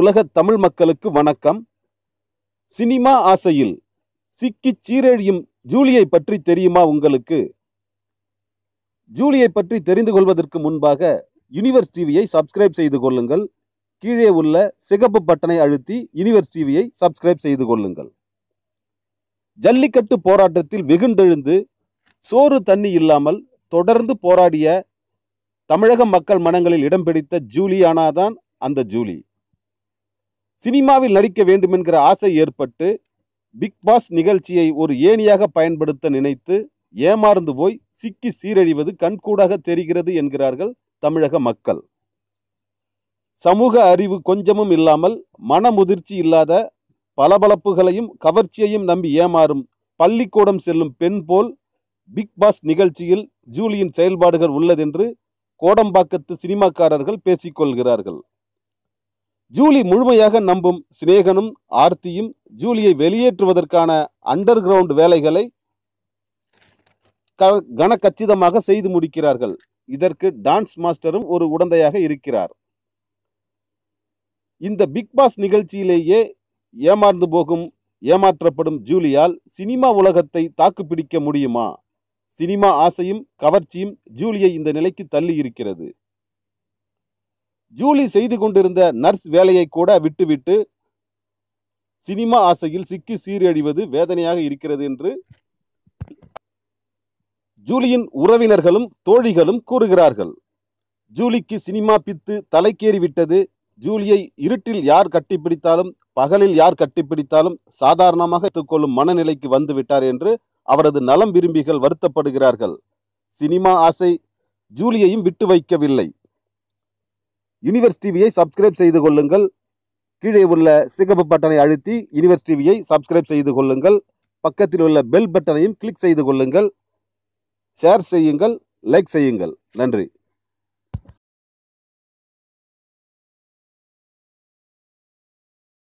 உலக தமிழ் மக்களுக்கு வணக்கம். சினிமா ஆசையில் சிக்கிச் சீரழியும் ஜூலியை பற்றி தெரியுமா உங்களுக்கு? ஜூலியை பற்றி தெரிந்து கொள்வதற்கு முன்பாக யுனிவர்ஸ் டிவியை சப்ஸ்கிரைப் செய்து கொள்ளுங்கள். கீழே உள்ள சிகப்பு பட்டனை அழுத்தி யுனிவர்ஸ் டிவியை சப்ஸ்கிரைப் செய்து கொள்ளுங்கள். ஜல்லிக்கட்டு போராட்டத்தில் வெகுண்டெழுந்து சோறு தண்ணி இல்லாமல் தொடர்ந்து போராடிய தமிழக மக்கள் மனங்களில் இடம் பிடித்த ஜூலியானாதான் அந்த ஜூலி. சினிமாவில் நடிக்க வேண்டுமென்கிற ஆசை ஏற்பட்டு பிக் பாஸ் நிகழ்ச்சியை ஒரு ஏணியாக பயன்படுத்த நினைத்து ஏமாறந்து போய் சிக்கி சீரழிவது கண்கூடாக தெரிகிறது என்கிறார்கள் தமிழக மக்கள். சமூக அறிவு கொஞ்சமும் இல்லாமல் மனமுதிர்ச்சி இல்லாத பளபளப்புகளையும் கவர்ச்சியையும் நம்பி ஏமாறும் பள்ளிக்கூடம் செல்லும் பெண் போல் பிக் பாஸ் நிகழ்ச்சியில் ஜூலியின் செயல்பாடுகள் உள்ளதென்று கோடம்பாக்கத்து சினிமாக்காரர்கள் பேசிக்கொள்கிறார்கள். ஜூலி முழுமையாக நம்பும் சிநேகனும் ஆர்த்தியும் ஜூலியை வெளியேற்றுவதற்கான அண்டர் கிரவுண்ட் வேலைகளை க- கனகச்சிதமாக செய்து முடிக்கிறார்கள். இதற்கு டான்ஸ் மாஸ்டரும் ஒரு உடந்தையாக இருக்கிறார். இந்த பிக் பாஸ் நிகழ்ச்சியிலேயே ஏமாந்து போகும் ஏமாற்றப்படும் ஜூலியால் சினிமா உலகத்தை தாக்குப்பிடிக்க முடியுமா? சினிமா ஆசையும் கவர்ச்சியும் ஜூலியை இந்த நிலைக்கு தள்ளி இருக்கிறது. ஜூலி செய்து கொண்டிருந்த நர்ஸ் வேலையை கூட விட்டுவிட்டு சினிமா ஆசையில் சிக்கி சீரழிவது வேதனையாக இருக்கிறது என்று ஜூலியின் உறவினர்களும் தோழிகளும் கூறுகிறார்கள். ஜூலிக்கு சினிமா பித்து தலைக்கேறிவிட்டது ஜூலியை இருட்டில் யார் கட்டிப்பிடித்தாலும் பகலில் யார் கட்டிப்பிடித்தாலும் சாதாரணமாக எடுத்துக்கொள்ளும் மனநிலைக்கு வந்து விட்டார் என்று அவரது நலம் விரும்பிகள் வருத்தப்படுகிறார்கள். சினிமா ஆசை ஜூலியையும் விட்டு வைக்கவில்லை. யுனிவர்ஸ் டிவியை சப்ஸ்கிரைப் செய்து கொள்ளுங்கள். கீழே உள்ள சிகப்பு பட்டனை அழுத்தி யுனிவர்ஸ் டிவியை சப்ஸ்கிரைப் செய்து கொள்ளுங்கள். பக்கத்தில் உள்ள பெல் பட்டனையும் கிளிக் செய்து கொள்ளுங்கள். ஷேர் செய்யுங்கள். லைக் செய்யுங்கள். நன்றி.